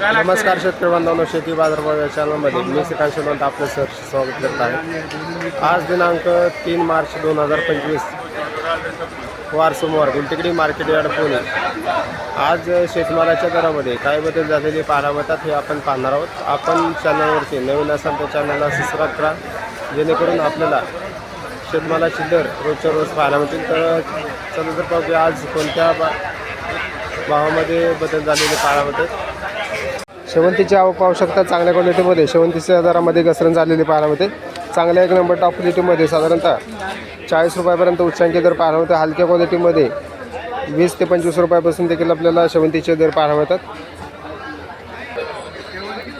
नमस्कार शेतकरी बांधवांनो शेती बाजारभाव या चॅनलमध्ये मी श्रीकांत शिवंत आपलं सर स्वागत करत आहे. आज दिनांक तीन मार्च दोन हजार पंचवीस वार सोमवार गुलटेकडी मार्केट यार्ड पुणे. आज शेतमालाच्या दरामध्ये काय बदल झालेले पाहायला मिळतात हे आपण पाहणार आहोत. आपण चॅनलवरती नवीन असाल तर चॅनलला सबस्क्राईब करा. जेणेकरून आपल्याला शेतमालाचे दर रोजच्या रोज पाहायला मिळतील. तर चला तर पाहूया आज कोणत्या बा भावामध्ये बदल झालेले पाहायला मिळतात. शेवंतीची आवक पाहू शकता चांगल्या क्वालिटीमध्ये. शेवंतीच्या दरामध्ये घसरण झालेली पाहायला मिळते. चांगल्या एक नंबर टॉप क्वालिटीमध्ये साधारणतः चाळीस रुपयापर्यंत उच्चांकी दर पाहायला मिळते. हलक्या क्वालिटीमध्ये वीस ते पंचवीस रुपयापासून देखील आपल्याला शेवंतीचे दर पाहायला मिळतात.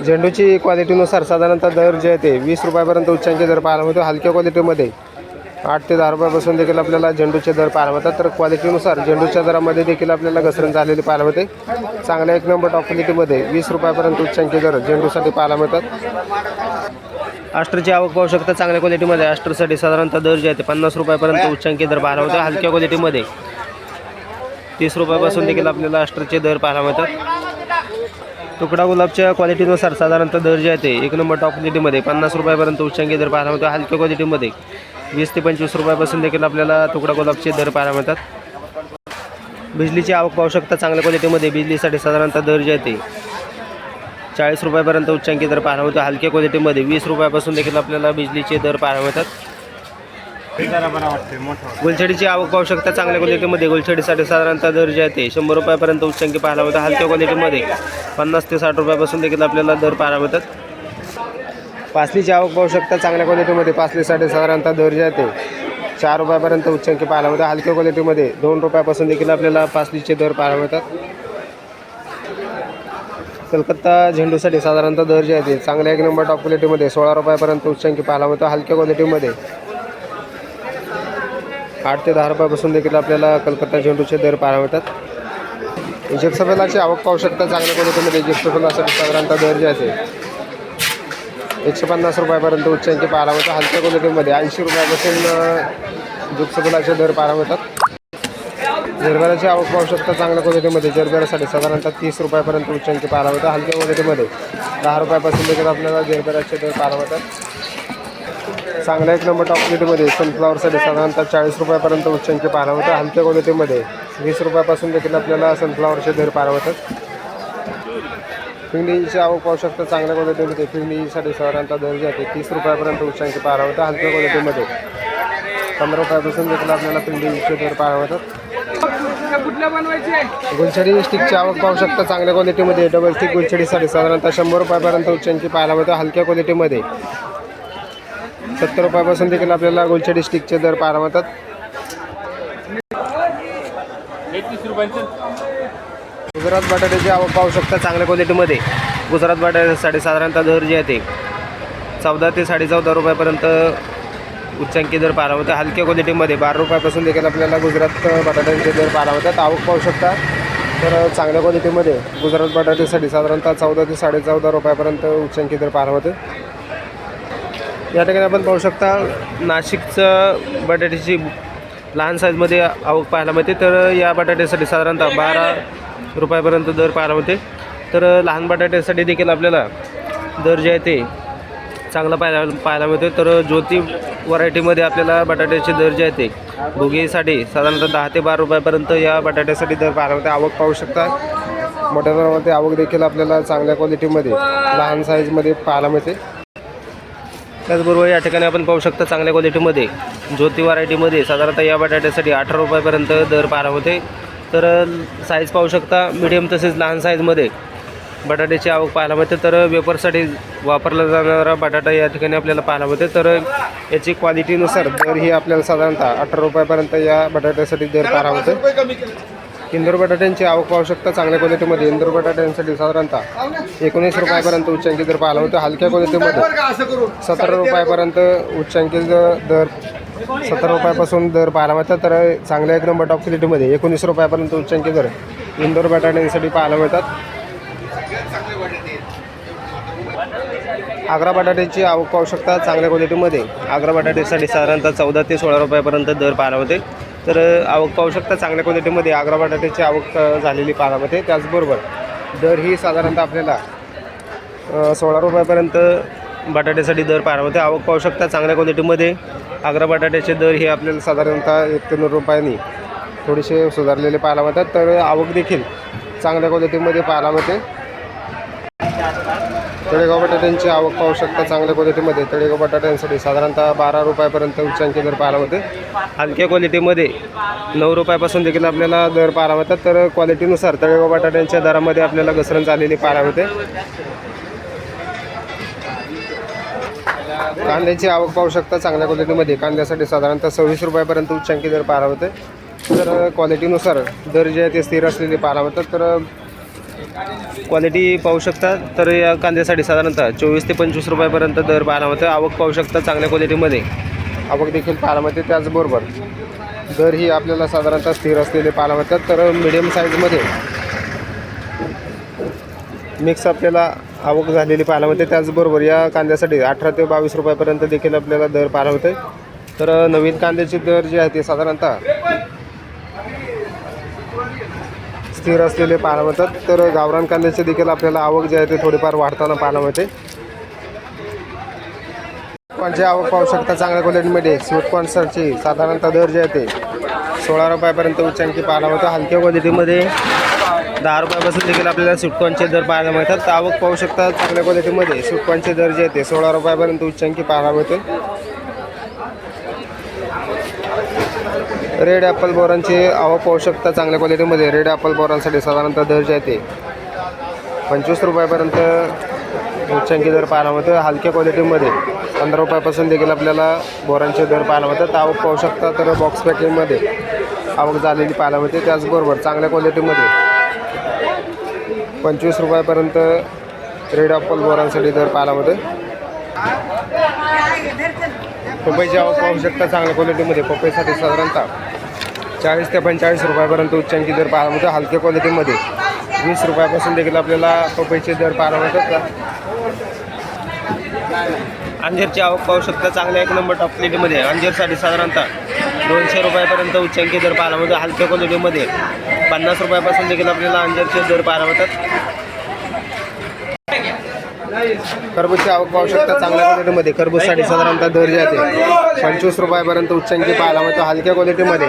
झेंडूची क्वालिटीनुसार साधारणतः दर जे आहे ते वीस रुपयापर्यंत उच्चांकी दर पाहायला मिळतो. हलक्या क्वालिटीमध्ये आठ ते दहा रुपयापासून देखील आपल्याला झेंडूचे दर पाहायला मिळतात. तर क्वालिटीनुसार झेंडूच्या दरामध्ये देखील आपल्याला घसरण झालेली पाहायला मिळते. चांगल्या एक नंबर टॉप क्वालिटीमध्ये वीस रुपयापर्यंत उच्चांकी दर झेंडूसाठी पाहायला मिळतात. आस्टरची आवक पाहू शकता चांगल्या क्वालिटीमध्ये आस्टरसाठी साधारणतः दर जे आहे ते पन्नास रुपयापर्यंत उच्चांकी दर पाहायला मिळतो हलक्या क्वालिटीमध्ये तीस रुपयापासून देखील आपल्याला आस्टरचे दर पाहायला मिळतात. तुकडा गुलाबच्या क्वालिटीनुसार साधारणतः दर जे आहे ते एक नंबर टॉप क्वालिटीमध्ये पन्नास रुपयापर्यंत उच्चांकी दर पाहायला मिळतो. हलक्या क्वालिटीमध्ये वीस ते पंचवीस रुपयापासून देखील आपल्याला तुकडा गुलाबचे दर पाहायला मिळतात. बिजलीची आवक पाहू शकता चांगल्या क्वालिटीमध्ये बिजलीसाठी साधारणतः दर जे आहे चाळीस रुपयापर्यंत उच्चांकी दर पाहायला मिळतो. हलक्या क्वालिटीमध्ये वीस रुपयापासून देखील आपल्याला बिजलीचे दर पाहायला मिळतात. गुलछडीची आवक पाहू शकता चांगल्या क्वालिटीमध्ये गुलछडीसाठी साधारणतः दर जे आहे शंभर रुपयापर्यंत उच्चांकी पाहायला मिळतात हलक्या क्वालिटीमध्ये पन्नास ते साठ रुपयापासून देखील आपल्याला दर पाहायला मिळतात. पासलीची आवक पाहू शकता. चांगल्या क्वालिटीमध्ये पासलीसाठी साधारणतः दर जे आहे चार रुपयापर्यंत उच्चांकी पाहायला मिळतात हलक्या क्वालिटीमध्ये दोन रुपयापासून देखील आपल्याला पासलीचे दर पाहायला मिळतात. कलकत्ता झेंडूसाठी साधारणतः दर जे आहे चांगल्या एक नंबर टॉप क्वालिटीमध्ये सोळा रुपयापर्यंत उच्चांकी पाहायला मिळतो. हलक्या क्वालिटीमध्ये आठ ते दहा रुपयापासून देखील आपल्याला कलकत्ता झेंडूचे दर पाहायला मिळतात. इजिप्सफेलाची आवक पाहू शकता. चांगल्या क्वालिटीमध्ये इजिप्सफेलासाठी साधारणतः दर जे आहे एकशे पन्नास रुपयापर्यंत उच्चांकी पारा मिळतं. हलक्या क्वालिटीमध्ये ऐंशी रुपयापासून जिप्सफुलाचे दर पारा होतात जरबेराची आवक पाहू शकता चांगल्या क्वालिटीमध्ये जरबेरासाठी साधारणतः तीस रुपयापर्यंत उच्चांकी पारा मिळतं. हलक्या क्वालिटीमध्ये दहा रुपयापासून देखील आपल्याला जरबेराचे दर पारा होतात चांगल्या एक नंबर टॉप क्वालिटीमध्ये सनफ्लावरसाठी साधारणतः चाळीस रुपयापर्यंत उच्चांकी पारा मिळतं. हलक्या क्वालिटीमध्ये वीस रुपयापासून देखील आपल्याला सनफ्लावरचे दर पारा होतात फिंडीची आवक पाहू शकता चांगल्या क्वालिटीमध्ये फिंडीसाठी साधारणतः दर्जा येते ते तीस रुपयापर्यंत उच्चांकी पार मिळतं हलक्या क्वालिटीमध्ये पंधरा रुपयापासून देखील आपल्याला फिंडीचे दर पार होतात गुलछडी स्टिकची आवक पाहू शकता चांगल्या क्वालिटीमध्ये डबल स्टिक गुलछडीसाठी साधारणतः शंभर रुपयापर्यंत उच्चांकी पाहायला होतं हलक्या क्वालिटीमध्ये सत्तर रुपयापासून देखील आपल्याला गुलछडी स्टिकचे दर पार होतात गुजरात बटाट्याची आवक पाहू शकता चांगल्या क्वालिटीमध्ये. गुजरात बटाट्यासाठी साधारणतः दर जे आहे ते चौदा ते साडेचौदा रुपयापर्यंत उच्चांकी दर पारा होतात हलक्या क्वालिटीमध्ये बारा रुपयापासून देखील आपल्याला गुजरात बटाट्यांचे दर पाहायला होतात. आवक पाहू शकता. तर चांगल्या क्वालिटीमध्ये गुजरात बटाट्यासाठी साधारणतः चौदा ते साडेचौदा रुपयापर्यंत उच्चांकी दर पारा होते. या ठिकाणी आपण पाहू शकता नाशिकचं बटाट्याची लहान साईजमध्ये आवक पाहायला मिळते. तर या बटाट्यासाठी साधारणतः बारा रुपयापर्यंत दर पार होते तर लहान बटाट्यासाठी देखील आपल्याला दर जे आहे ते चांगला पाहायला पाहायला मिळते. तर ज्योती व्हरायटीमध्ये आपल्याला बटाट्याचे दर जे आहे ते भुगेसाठी साधारणतः दहा ते बारा रुपयापर्यंत या बटाट्यासाठी दर पाहायला मिळते. आवक पाहू शकता. मोठ्या प्रमाणामध्ये आवक देखील आपल्याला चांगल्या क्वालिटीमध्ये लहान साईजमध्ये पाहायला मिळते. त्याचबरोबर या ठिकाणी आपण पाहू शकता चांगल्या क्वालिटीमध्ये ज्योती व्हरायटीमध्ये साधारणतः या बटाट्यासाठी अठरा रुपयापर्यंत दर पाहायला होते तर साईज पाहू शकता मिडियम तसेच लहान साईजमध्ये बटाट्याची आवक पाहायला मिळते. तर वेपरसाठी वापरला जाणारा बटाटा या ठिकाणी आपल्याला पाहायला मिळते. तर याची क्वालिटीनुसार दर ही आपल्याला साधारणतः अठरा रुपयापर्यंत या बटाट्यासाठी दर पाहायला मिळते. इंदोर बटाट्यांची आवक पाहू शकता. चांगल्या क्वालिटीमध्ये इंदोर बटाट्यांसाठी साधारणतः एकोणीस रुपयापर्यंत उच्चांकी दर पाहायला होतं हलक्या क्वालिटीमध्ये सतरा रुपयापर्यंत उच्चांकी दर सतरा रुपयापासून दर पाहायला मिळतात. तर चांगल्या एक नंबर टॉप क्वालिटीमध्ये एकोणीस रुपयापर्यंत उच्चांकी दर. इंदोर बटाट्यांसाठी पाहायला मिळतात. आग्रा बटाट्याची आवक पाहू शकता चांगल्या क्वालिटीमध्ये आग्रा बटाट्यासाठी साधारणतः चौदा ते सोळा रुपयापर्यंत दर पाहायला होते तर आवक पाहू शकता चांगल्या क्वालिटीमध्ये आग्रा बटाट्याची आवक झालेली पाहायला मिळते. त्याचबरोबर दर ही साधारणतः आपल्याला सोळा रुपयापर्यंत बटाट्यासाठी दर पाहायला मिळते. आवक पाहू शकता चांगल्या क्वालिटीमध्ये आग्रा बटाट्याचे दर हे आपल्याला साधारणतः एक ते नऊ रुपयांनी थोडेसे सुधारलेले पाहायला मिळतात. तर आवक देखील चांगल्या क्वालिटीमध्ये पाहायला मिळते. तळेगाव बटाट्यांची आवक पाहू शकता चांगल्या क्वालिटीमध्ये तळेगाव बटाट्यांसाठी साधारणतः बारा रुपयापर्यंत उच्चांकी दर पाहायला होते हलक्या क्वालिटीमध्ये नऊ रुपयापासून देखील आपल्याला दर पाहायला मिळतात. तर क्वालिटीनुसार तळेगाव बटाट्यांच्या दरामध्ये आपल्याला घसरण झालेली पाहायला होते कांद्याची आवक पाहू शकता चांगल्या क्वालिटीमध्ये कांद्यासाठी साधारणतः सव्वीस रुपयापर्यंत उच्चांकी दर पाहायला होते तर क्वालिटीनुसार दर जे आहे ते स्थिर असलेले पाहायला होतात तर क्वालिटी पाहू शकता तर या कांद्यासाठी साधारणतः चोवीस ते पंचवीस रुपयापर्यंत दर पाहायला होते आवक पाहू शकता चांगल्या क्वालिटीमध्ये आवक देखील पाहायला मिळते त्याचबरोबर दर ही आपल्याला साधारणतः स्थिर असलेले पाहायला मिळतात. तर मिडियम साईजमध्ये मिक्स आपल्याला आवक झालेली पाहायला मिळते. त्याचबरोबर या कांद्यासाठी अठरा ते बावीस रुपयापर्यंत देखील आपल्याला दर पाहायला मिळते तर नवीन कांद्याचे दर जे आहे ते साधारणतः स्थिर असलेले पाहायला मिळतात. तर गावरान कांद्याचे देखील आपल्याला आवक जे आहे ते थोडीफार वाढताना पाहायला मिळते. कोणची आवक पाहू शकता चांगल्या क्वालिटीमध्ये स्वीटकॉर्नसरची साधारणतः दर जे आहे ते सोळा रुपयापर्यंत उच्चांकी पाहायला मिळतो हलक्या क्वालिटीमध्ये दहा रुपयापासून देखील आपल्याला सुटकॉनचे दर पाहायला मिळतात. तर आवक पाहू शकता चांगल्या क्वालिटीमध्ये सुटकॉनचे दर जे आहे ते सोळा रुपयापर्यंत उच्चांकी पाहायला मिळतील. रेड ॲपल बोरांची आवक पाहू शकता चांगल्या क्वालिटीमध्ये. रेड ॲपल बोरांसाठी साधारणतः दर जे आहे ते पंचवीस रुपयापर्यंत उच्चांकी दर पाहायला मिळतं. हलक्या क्वालिटीमध्ये पंधरा रुपयापासून देखील आपल्याला बोरांचे दर पाहायला मिळतात. आवक पाहू शकता तर बॉक्स पॅकिंगमध्ये आवक झालेली पाहायला मिळते. त्याचबरोबर चांगल्या क्वालिटीमध्ये पंचवीस रुपयापर्यंत रेड ॲपल बोरांसाठी दर पाहायला पपईची आवक पाहू शकता चांगल्या क्वालिटीमध्ये पपईसाठी साधारणतः चाळीस ते पंचेचाळीस रुपयापर्यंत उच्चांकी दर पाहायला मिळतो हलक्या क्वालिटीमध्ये वीस रुपयापासून देखील आपल्याला पपईचे दर पाहायला मिळतात. अंजीरची आवक पाहू शकता चांगल्या एक नंबर टॉप क्वालिटीमध्ये अंजीरसाठी साधारणतः दोनशे रुपयापर्यंत उच्चांकी दर पाहायला मिळतो हलक्या क्वालिटीमध्ये पन्नास रुपयापासून देखील आपल्याला अंजरचे दर पाहायला मिळतात. खरबूजची आवक पाहू शकता चांगल्या क्वालिटीमध्ये. खरबूजसाठी साधारणतः दर जे आहे पंचवीस रुपयापर्यंत उच्चांकी पाहायला मिळतो. हलक्या क्वालिटीमध्ये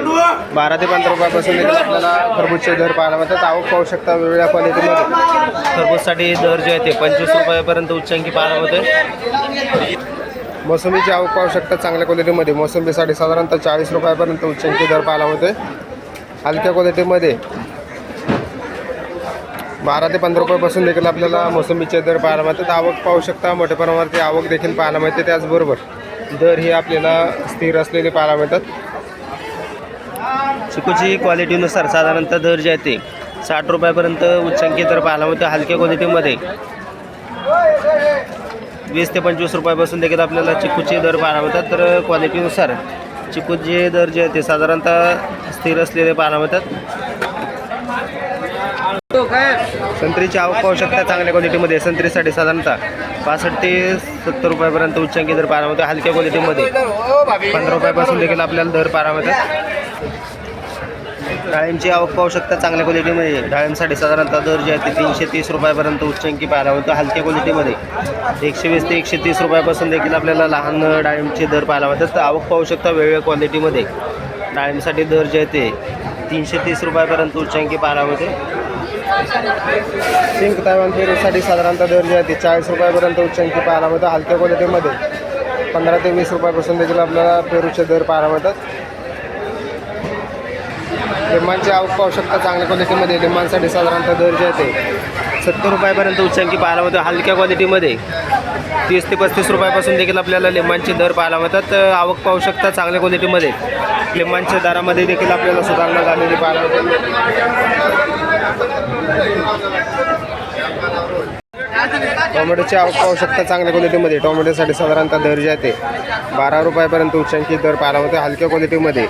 बारा ते पंधरा रुपयापासून देखील आपल्याला खरबूजचे दर पाहायला मिळतात. आवक पाहू शकता वेगवेगळ्या क्वालिटीमध्ये. खरबूजसाठी दर जे आहे ते पंचवीस रुपयापर्यंत उच्चांकी पाहायला मिळते मोसंबीची आवक पाहू शकता चांगल्या क्वालिटीमध्ये. मोसंबीसाठी साधारणतः चाळीस रुपयापर्यंत उच्चांकी दर पाहायला होते हलक्या क्वालिटीमध्ये बारा ते पंधरा रुपयापासून देखील आपल्याला मोसंबीचे दर पाहायला मिळतात. आवक पाहू शकता मोठ्या प्रमाणावरती आवक देखील पाहायला मिळते. त्याचबरोबर दर हे आपल्याला स्थिर असलेले पाहायला मिळतात. चिकूची क्वालिटीनुसार साधारणतः दर जे आहे ते साठ रुपयापर्यंत उच्चांकी दर पाहायला मिळते. हलक्या क्वालिटीमध्ये वीस ते पंचवीस रुपयापासून देखील आपल्याला चिकूचे दर पाहायला मिळतात. तर क्वालिटीनुसार चिकूचे दर जे आहे ते साधारणतः स्थिर असलेले पाहायला मिळतात. संत्रीची आवक पाहू शकता चांगल्या क्वालिटीमध्ये संत्रीसाठी साधारणतः पासष्ट ते सत्तर रुपयापर्यंत उच्चांकी दर पाहायला मिळतो हलक्या क्वालिटीमध्ये पंधरा रुपयापासून देखील आपल्याला दर पाहायला मिळतात. डाळिंबची आवक पाहू शकता चांगल्या क्वालिटीमध्ये डाळिंबसाठी साधारणतः दर जे आहे ते तीनशे तीस रुपयापर्यंत उच्चांकी पाहायला मिळतो हलक्या क्वालिटीमध्ये एकशे वीस ते एकशे तीस रुपयापासून देखील आपल्याला लहान डाळिंबचे दर पाहायला मिळतात. तर आवक पाहू शकता वेगवेगळ्या क्वालिटीमध्ये डाळिंबसाठी दर जे आहे ते तीनशे तीस रुपयापर्यंत उच्चांकी पारामध्ये सिंक तायवान पेरूसाठी साधारणतः दर जे आहे ते चाळीस रुपयापर्यंत उच्चांकी पाहायला मिळतात हलक्या क्वालिटीमध्ये. पंधरा ते वीस रुपयापासून देखील आपल्याला पेरूचे दर पाहायला मिळतात लिंबांची आवक पाहू शकता चांगल्या क्वालिटीमध्ये लिंबांसाठी साधारणतः दर जे आहे ते सत्तर रुपयापर्यंत उच्चांकी पाहायला मिळतो हलक्या क्वालिटीमध्ये. तीस ते पस्तीस रुपयापासून देखील आपल्याला लिंबांचे दर पाहायला मिळतात. तर आवक पाहू शकता चांगल्या क्वालिटीमध्ये लिंबांच्या दरामध्ये देखील आपल्याला सुधारणा झालेली पाहायला मिळते. टोमॅटोची आवक पाहू शकता चांगल्या क्वालिटीमध्ये टोमॅटोसाठी साधारणतः दर जे आहे ते बारा रुपयापर्यंत उच्चांकी दर पाहायला मिळते हलक्या क्वालिटीमध्ये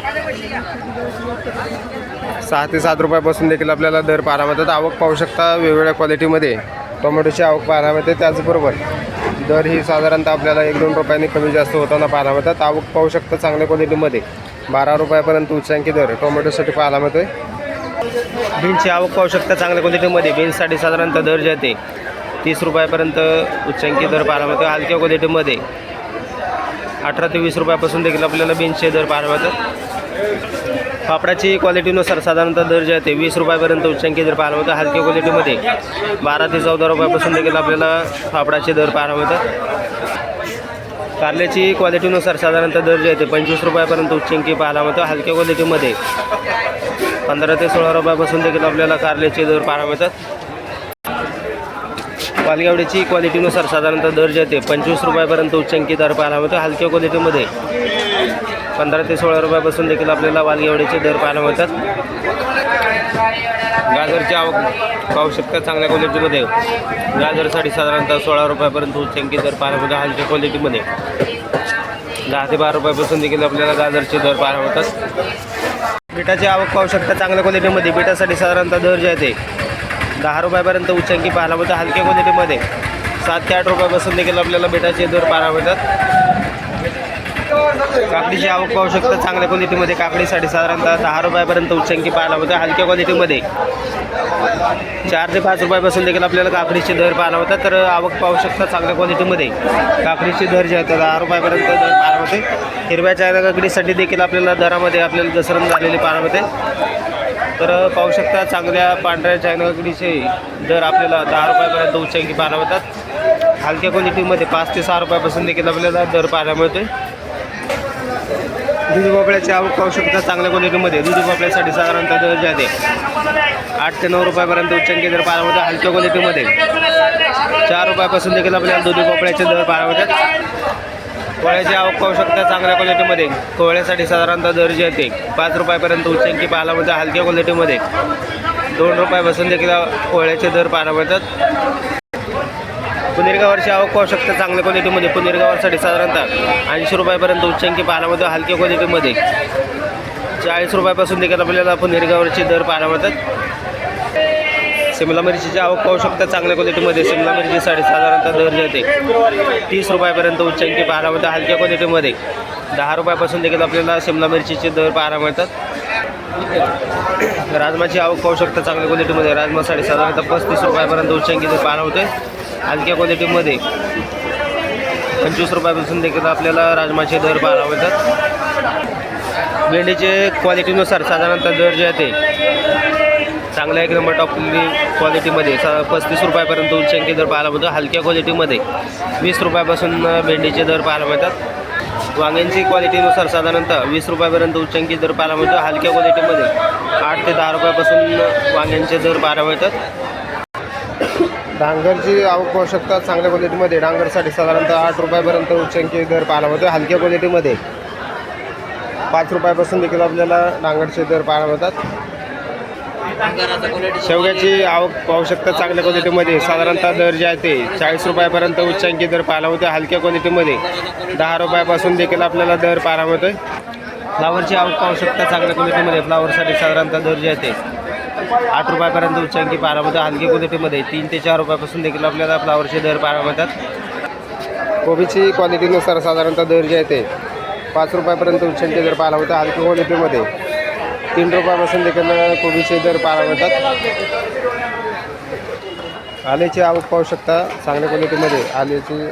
सहा ते सात रुपयापासून देखील आपल्याला दर पाहायला मिळतात. आवक पाहू शकता वेगवेगळ्या क्वालिटीमध्ये टोमॅटोची आवक पाहायला मिळते त्याचबरोबर दर ही साधारणतः आपल्याला एक दोन रुपयांनी कमी जास्त होताना पाहायला मिळतात. आवक पाहू शकता चांगल्या क्वालिटीमध्ये. बारा रुपयापर्यंत उच्चांकी दर टोमॅटोसाठी पाहायला मिळतोय. बीन्सची आवक पाहू शकता चांगल्या क्वालिटीमध्ये. बीन्ससाठी साधारणतः दर जे आहे तीस रुपयापर्यंत उच्चांकी दर पाहायला मिळतो हलक्या क्वालिटीमध्ये. अठरा ते वीस रुपयापासून देखील आपल्याला बीन्सचे दर पाहायला मिळतात. फापडाची क्वालिटीनुसार साधारणतः दर जे आहे ते वीस रुपयापर्यंत उच्चांकी दर पाहायला मिळतं. हलक्या क्वालिटीमध्ये बारा ते चौदा रुपयापासून देखील आपल्याला फापडाचे दर पाहायला मिळतात. कारल्याची क्वालिटीनुसार साधारणतः दर जे आहे ते पंचवीस रुपयापर्यंत उच्चांकी पाहायला मिळतं. हलक्या क्वालिटीमध्ये पंधरा ते सोळा रुपयापासून देखील आपल्याला कारल्याचे दर पाहायला मिळतात. पालगावडीची क्वालिटीनुसार साधारणतः दर जे आहे ते पंचवीस रुपयापर्यंत उच्चांकी दर पाहायला मिळतो. हलक्या क्वालिटीमध्ये पंधरा ते सोळा रुपयापासून देखील आपल्याला वालगेवडीचे दर पाहायला मिळतात. गाजरची आवक पाहू शकता चांगल्या क्वालिटीमध्ये गाजरसाठी साधारणतः सोळा रुपयापर्यंत उच्चांकी दर पाहायला मिळतात हलक्या क्वालिटीमध्ये दहा ते बारा रुपयापासून देखील आपल्याला गाजरचे दर पाहायला मिळतात. बिटाची आवक पाहू शकता चांगल्या क्वालिटीमध्ये बिटासाठी साधारणतः दर जे आहे ते दहा रुपयापर्यंत उच्चांकी पाहायला मिळतं हलक्या क्वालिटीमध्ये सात ते आठ रुपयापासून देखील आपल्याला बिटाचे दर पाहायला मिळतात. काकडीची आवक पाहू शकता चांगल्या क्वालिटीमध्ये काकडीसाठी साधारणतः दहा रुपयापर्यंत उच्चांकी पाहायला होतं. हलक्या क्वालिटीमध्ये चार ते पाच रुपयापासून देखील आपल्याला काकडीचे दर पाहायला होता तर आवक पाहू शकता चांगल्या क्वालिटीमध्ये काकडीचे दर जे आहेत दहा रुपयापर्यंत दर पाहायला होते. हिरव्या चायना काकडीसाठी देखील आपल्याला दरामध्ये आपल्याला घसरण झालेली पाहायला मिळते तर पाहू शकता चांगल्या पांढऱ्या चायना काकडीचे दर आपल्याला दहा रुपयापर्यंत उच्चांकी पाहायला होतात. हलक्या क्वालिटीमध्ये पाच ते सहा रुपयापासून देखील आपल्याला दर पाहायला मिळते दुधी भोपळ्याची आवक पाहू शकता चांगल्या क्वालिटीमध्ये. दूध भोपळ्यासाठी साधारणतः दर जाते आठ ते नऊ रुपयापर्यंत उच्चांकी दर पाहायला हलक्या क्वालिटीमध्ये. चार रुपयापासून देखील आपल्याला दुधी भोपळ्याचे दर पाळावतात मिळतात. कोळ्याची आवक पाहू शकता चांगल्या क्वालिटीमध्ये. कोळ्यासाठी साधारणतः दर जे पाच रुपयापर्यंत उच्चांकी पाहायला मिळतात. हलक्या क्वालिटीमध्ये. दोन रुपयापासून देखील कोळ्याचे दर पाहायला मिळतात. पुनेरगावरची आवक पाहू शकता. चांगल्या क्वालिटीमध्ये पुनेरगावसाठी साधारणतः ऐंशी रुपयापर्यंत उच्चांकी पाण्यामध्ये हलक्या क्वालिटीमध्ये चाळीस रुपयापासून देखील आपल्याला पुनेरगावरचे दर पाहायला मिळतात. शिमला मिरचीची आवक पाहू शकता. चांगल्या क्वालिटीमध्ये शिमला मिरचीसाठी साधारणतः दर जाते तीस रुपयापर्यंत उच्चांकी पाहायला मिळतात हलक्या क्वालिटीमध्ये दहा रुपयापासून देखील आपल्याला शिमला मिरचीचे दर पाहायला मिळतात. राजमाची आवक पाहू शकता. चांगल्या क्वालिटीमध्ये राजमासाठी साधारणतः पस्तीस रुपयापर्यंत उच्चांकी दर पाहायला होते हलक्या क्वालिटीमध्ये. पंचवीस रुपयापासून देखील आपल्याला राजमाचे दर पाहायला मिळतात भेंडीचे क्वालिटीनुसार साधारणतः दर जे आहे ते चांगल्या एक नंबर टॉप क्वालिटीमध्ये. स पस्तीस रुपयापर्यंत उच्चांकी दर पाहायला मिळतो. हलक्या क्वालिटीमध्ये वीस रुपयापासून भेंडीचे दर पाहायला मिळतात. वांग्यांची क्वालिटीनुसार साधारणतः वीस रुपयापर्यंत उच्चांकी दर पाहायला मिळतो. हलक्या क्वालिटीमध्ये आठ ते दहा रुपयापासून वांग्यांचे दर पाहायला मिळतात डांगरची आवक पाहू चांगल्या क्वालिटीमध्ये डांगरसाठी साधारणतः आठ रुपयापर्यंत उच्चांकी दर पाहायला मिळतो. हलक्या क्वालिटीमध्ये पाच रुपयापासून देखील आपल्याला डांगरचे दर पाहायला मिळतात. शेवग्याची आवक पाहू चांगल्या क्वालिटीमध्ये साधारणतः दर जे आहे ते चाळीस रुपयापर्यंत उच्चांकी दर पाहायला मिळतो. हलक्या क्वालिटीमध्ये दहा रुपयापासून देखील आपल्याला दर पाहायला मिळतोय. फ्लावरची आवक पाहू शकता चांगल्या क्वालिटीमध्ये फ्लावरसाठी साधारणतः दर जे आहे ते आठ रुपयापर्यंत उच्चांकी पाहायला हलकी क्वालिटीमध्ये तीन ते चार रुपयापासून देखील आपल्याला फ्लावरचे दर पाहायला मिळतात. कोबीची क्वालिटीनुसार साधारणतः दर जे आहे ते पाच रुपयापर्यंत उच्चांकी दर पाहायला होता हलकी क्वालिटीमध्ये तीन रुपयापासून देखील कोबीचे दर पाहायला मिळतात. आल्याची आवक पाहू शकता. चांगल्या क्वालिटीमध्ये आल्याची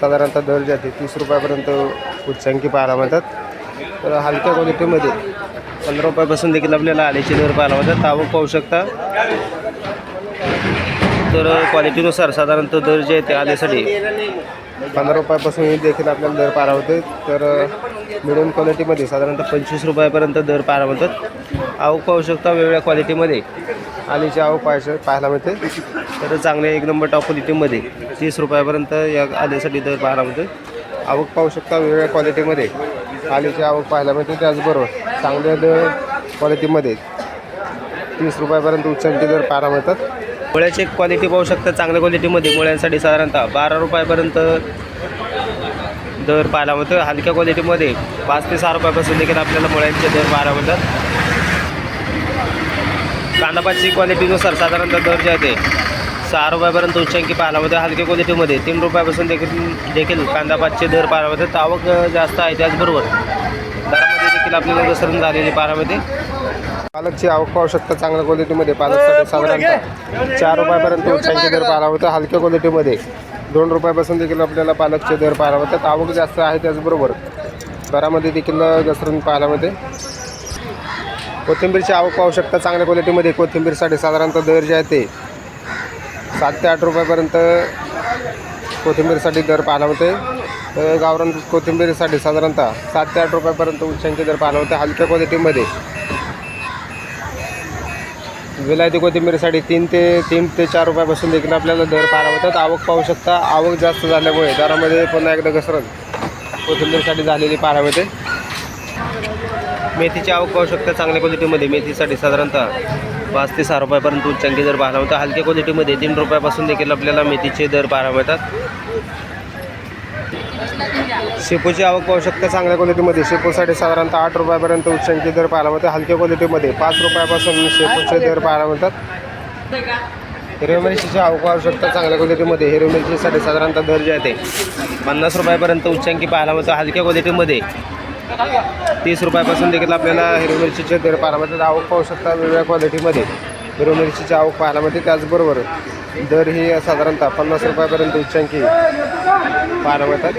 साधारणतः दर जे आहे ते तीस रुपयापर्यंत उच्चांकी पाहायला मिळतात. तर हलक्या क्वालिटीमध्ये पंधरा रुपयापासून देखील आपल्याला आल्याचे दर पाहायला मिळतात. आवक पाहू शकता. तर क्वालिटीनुसार साधारणतः दर जे आहे ते आल्यासाठी पंधरा रुपयापासून देखील आपल्याला दर पाहायला होते तर मिडियम क्वालिटीमध्ये साधारणतः पंचवीस रुपयापर्यंत दर पाहायला मिळतात. आवक पाहू शकता वेगवेगळ्या क्वालिटीमध्ये. आलीची आवक पाहायचं पाहायला मिळते. तर चांगले एक नंबर टॉप क्वालिटीमध्ये तीस रुपयापर्यंत या आल्यासाठी दर पाहायला मिळतो आवक पाहू शकता वेगवेगळ्या क्वालिटीमध्ये. आलीची आवक पाहायला मिळते त्याचबरोबर चांगल्या दर क्वालिटीमध्ये तीस रुपयापर्यंत उच्चांकी दर पाहायला मिळतात. मुळ्याची क्वालिटी पाहू शकता चांगल्या क्वालिटीमध्ये मुळ्यांसाठी साधारणतः बारा रुपयापर्यंत दर पाहायला मिळतो. हलक्या क्वालिटीमध्ये पाच ते सहा रुपयापासून देखील आपल्याला मुळ्यांचे दर पाहायला मिळतात. कांदापाची क्वालिटीनुसार साधारणतः दर जे आहे ते सहा रुपयापर्यंत उच्चांकी पाहायला मिळते. हलक्या क्वालिटीमध्ये तीन रुपयापासून देखील देखील कांदापातचे दर पाहायला मिळतात आवक जास्त आहे त्याचबरोबर. दरामध्ये देखील आपल्याला घसरण झालेली मिळते. पालकची आवक पाहू शकता. चांगल्या क्वालिटीमध्ये पालकसाठी साधारणतः चार रुपयापर्यंत उच्चांकी दर पाहायला होतं हलक्या क्वालिटीमध्ये दोन रुपयापासून देखील आपल्याला पालकचे दर पाहायला होतात आवक जास्त आहे त्याचबरोबर दरामध्ये देखील घसरून पाहायला मिळते. कोथिंबीरची आवक पाहू शकता. चांगल्या क्वालिटीमध्ये कोथिंबीरसाठी साधारणतः दर जे आहे ते सात ते आठ रुपयापर्यंत कोथिंबीरसाठी दर पाहायला होते तर गावरान कोथिंबीरसाठी साधारणतः सात ते आठ रुपयापर्यंत उच्चांचे दर पाहायला होते हलक्या क्वालिटीमध्ये. विलायती कोथिंबीरसाठी तीन ते तीन ते चार रुपयापासून देखील आपल्याला दर पाहायला होतात आवक पाहू शकता आवक जास्त झाल्यामुळे दरामध्ये पुन्हा एकदा घसरत कोथिंबीरसाठी झालेली पाहायला मिळते. मेथीची आवक पाहू शकता चांगल्या क्वालिटीमध्ये मेथीसाठी साधारणतः पाच ते सहा रुपयापर्यंत उच्चांकी दर पाहायला होता हलक्या क्वालिटीमध्ये तीन रुपयापासून देखील आपल्याला मेथीचे दर पाहायला मिळतात. शेपूची आवक पाहू शकता चांगल्या क्वालिटीमध्ये शेपूसाठी साधारणतः आठ रुपयापर्यंत उच्चांकी दर पाहायला मिळतात हलक्या क्वालिटीमध्ये पाच रुपयापासून शेपूचे दर पाहायला मिळतात. हिरव्या मिरचीची आवक पाहू शकता चांगल्या क्वालिटीमध्ये हिरव्या मिरचीसाठी साधारणतः दर जे आहे ते पन्नास रुपयापर्यंत उच्चांकी पाहायला मिळतो. हलक्या क्वालिटीमध्ये तीस रुपयापासून देखील आपल्याला हिरवी मिरचीचे दर पाहायला मिळतात. आवक पाहू शकता वेगवेगळ्या क्वालिटीमध्ये हिरवी मिरचीची आवक पाहायला मिळते त्याचबरोबर दर ही साधारणतः पन्नास रुपयापर्यंत उच्चांकी पाहायला मिळतात.